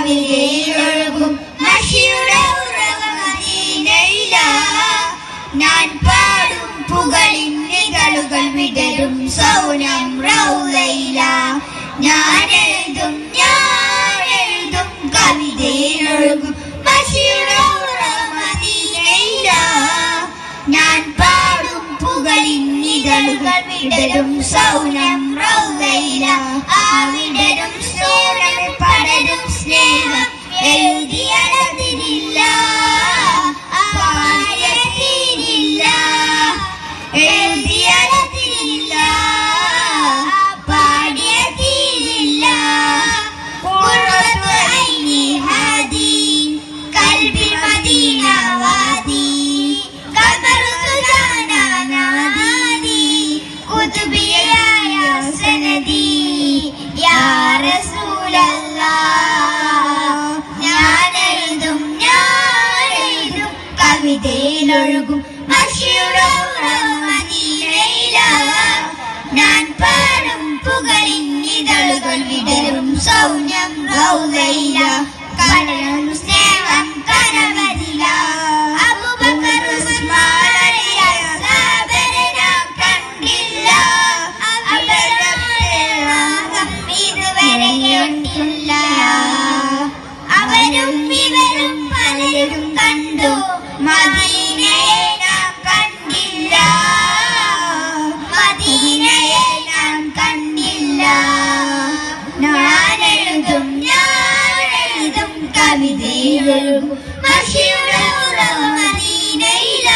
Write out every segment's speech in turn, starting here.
കവിതയിലൊഴുകും മഷിയുടെ ഞാൻ പാടും വിടരും സൗനം റൗലൈല ഞാൻ ഞാൻ പാടും വിടരും സൗനം ആ വിടരും മദീനയില ഞാൻ പാടും പുകളിന്നിതളുകൾ വിടരും. സൗന്യം റൗദയില കടലും സ്നേഹം കേട്ടില്ല അവരും ഇവരും പലരും കണ്ടു. മദീനയെ നാം കണ്ടില്ല. മദീനയെ നാം കണ്ടില്ല. ഞാൻ എഴുതും കവിതയിലൊഴുകും മഷിയുടെ ഉറവ് മദീനയില.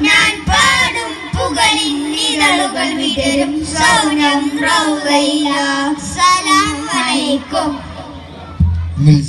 ഞാൻ പാടും പുകളിൻ ഇതളുകൾ വിടരും. സൗനം റൗവയില. സലാം മിൽസ